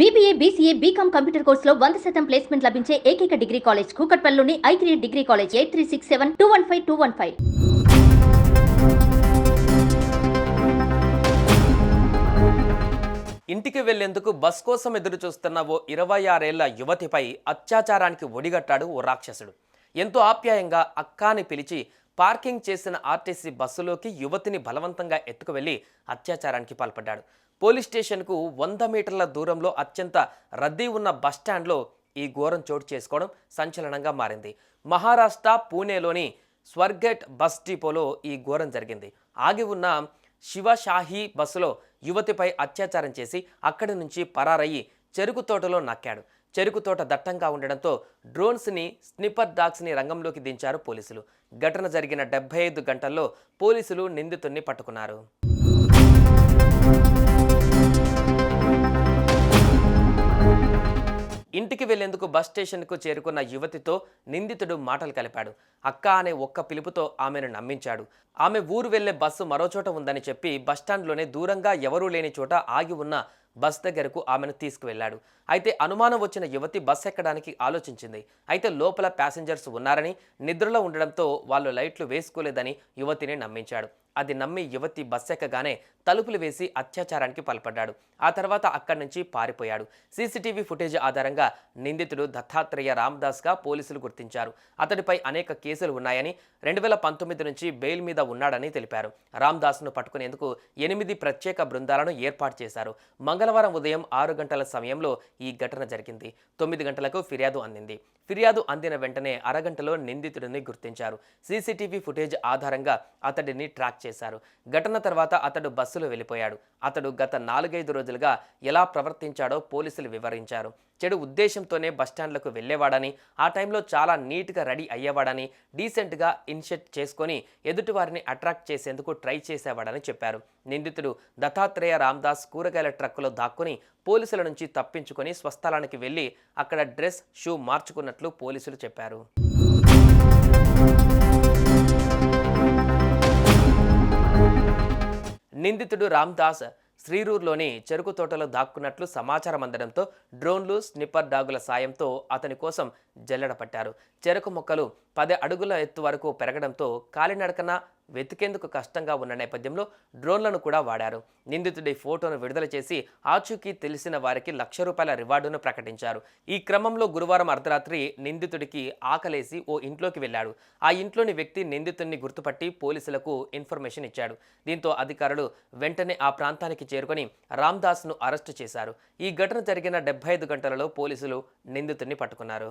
BBA BCA BCom computer కోర్సులో వంద శాతం ప్లేస్మెంట్ లభించే ఏకైక degree college కూకట్పల్లిలోని I three degree college eight three six seven two one five two one five. ఇంటికి వెళ్ళేందుకు బస్ కోసం ఎదురు చూస్తున్న ఓ ఇరవై ఆరేళ్ళ యువతిపై అత్యాచారానికి ఒడిగట్టాడు ఓ రాక్షసుడు. ఎంతో ఆప్యాయంగా అక్కాని పిలిచి పార్కింగ్ చేసిన ఆర్టీసీ బస్సులోకి యువతిని బలవంతంగా ఎత్తుకువెళ్ళి అత్యాచారానికి పాల్పడ్డాడు. పోలీస్ స్టేషన్కు వంద మీటర్ల దూరంలో అత్యంత రద్దీ ఉన్న బస్టాండ్లో ఈ ఘోరం చోటు చేసుకోవడం సంచలనంగా మారింది. మహారాష్ట్ర పూణేలోని స్వర్గేట్ బస్ డిపోలో ఈ ఘోరం జరిగింది. ఆగి ఉన్న శివషాహి బస్సులో యువతిపై అత్యాచారం చేసి అక్కడి నుంచి పరారయ్యి చెరుకు తోటలో నక్కాడు. చెరుకు తోట దట్టంగా ఉండడంతో డ్రోన్స్ని స్నిపర్ డాగ్స్ని రంగంలోకి దించారు పోలీసులు. ఘటన జరిగిన డెబ్బై ఐదు గంటల్లో పోలీసులు నిందితుడిని పట్టుకున్నారు. ఇంటికి వెళ్ళేందుకు బస్ స్టేషన్కు చేరుకున్న యువతితో నిందితుడు మాటలు కలిపాడు. అక్క అనే ఒక్క పిలుపుతో ఆమెను నమ్మించాడు. ఆమె ఊరు వెళ్ళే బస్సు మరోచోట ఉందని చెప్పి బస్టాండ్లోనే దూరంగా ఎవరూ లేని చోట ఆగి ఉన్న బస్ దగ్గరకు ఆమెను తీసుకువెళ్ళాడు అయితే అనుమానం వచ్చిన యువతి బస్ ఎక్కడానికి ఆలోచించింది. అయితే లోపల ప్యాసింజర్స్ ఉన్నారని నిద్రలో ఉండడంతో వాళ్ళు లైట్లు వేసుకోలేదని యువతిని నమ్మించాడు. అది నమ్మి యువతి బస్ ఎక్కగానే తలుపులు వేసి అత్యాచారానికి పాల్పడ్డాడు. ఆ తర్వాత అక్కడి నుంచి పారిపోయాడు. సీసీటీవీ ఫుటేజ్ ఆధారంగా నిందితుడు దత్తాత్రేయ రామదాస్గా పోలీసులు గుర్తించారు. అతడిపై అనేక కేసులు ఉన్నాయని రెండు వేల పంతొమ్మిది నుంచి బెయిల్ మీద ఉన్నాడని తెలిపారు. రామ్దాస్ను పట్టుకునేందుకు ఎనిమిది ప్రత్యేక బృందాలను ఏర్పాటు చేశారు. మంగళవారం ఉదయం ఆరు గంటల సమయంలో ఈ ఘటన జరిగింది. తొమ్మిది గంటలకు ఫిర్యాదు అందింది. ఫిర్యాదు అందిన వెంటనే అరగంటలో నిందితుడిని గుర్తించారు. సీసీటీవీ ఫుటేజ్ ఆధారంగా అతడిని ట్రాక్ చేశారు. ఘటన తర్వాత అతడు బస్సులో వెళ్ళిపోయాడు. అతడు గత నాలుగైదు రోజులుగా ఎలా ప్రవర్తించాడో పోలీసులు వివరించారు. చెడు ఉద్దేశంతోనే బస్టాండ్లకు వెళ్ళేవాడని ఆ టైంలో చాలా నీట్గా రెడీ అయ్యేవాడని డీసెంట్గా ఇన్షెట్ చేసుకొని ఎదుటివారిని అట్రాక్ట్ చేసేందుకు ట్రై చేసేవాడని చెప్పారు. నిందితుడు దత్తాత్రేయ రామ్దాస్ కూరగాయల ట్రక్కులో దాక్కుని పోలీసుల నుంచి తప్పించుకొని స్వస్థలానికి వెళ్ళి అక్కడ డ్రెస్ షూ మార్చుకున్నట్లు పోలీసులు చెప్పారు. నిందితుడు రామ్దాస్ శ్రీరూర్లోని చెరుకు తోటలో దాక్కున్నట్లు సమాచారం అందడంతో డ్రోన్లు స్నిప్పర్ డాగుల సాయంతో అతని కోసం జల్లెడ పట్టారు. చెరుకు మొక్కలు పది అడుగుల ఎత్తు వరకు పెరగడంతో కాలినడకన వెతికేందుకు కష్టంగా ఉన్న నేపథ్యంలో డ్రోన్లను కూడా వాడారు. నిందితుడి ఫోటోను విడుదల చేసి ఆచూకీ తెలిసిన వారికి లక్ష రూపాయల రివార్డును ప్రకటించారు. ఈ క్రమంలో గురువారం అర్ధరాత్రి నిందితుడికి ఆకలేసి ఓ ఇంట్లోకి వెళ్ళాడు. ఆ ఇంట్లోని వ్యక్తి నిందితుడిని గుర్తుపట్టి పోలీసులకు ఇన్ఫర్మేషన్ ఇచ్చాడు. దీంతో అధికారులు వెంటనే ఆ ప్రాంతానికి చేరుకొని రామ్దాస్ను అరెస్టు చేశారు. ఈ ఘటన జరిగిన డెబ్బై ఐదు గంటలలో పోలీసులు నిందితుడిని పట్టుకున్నారు.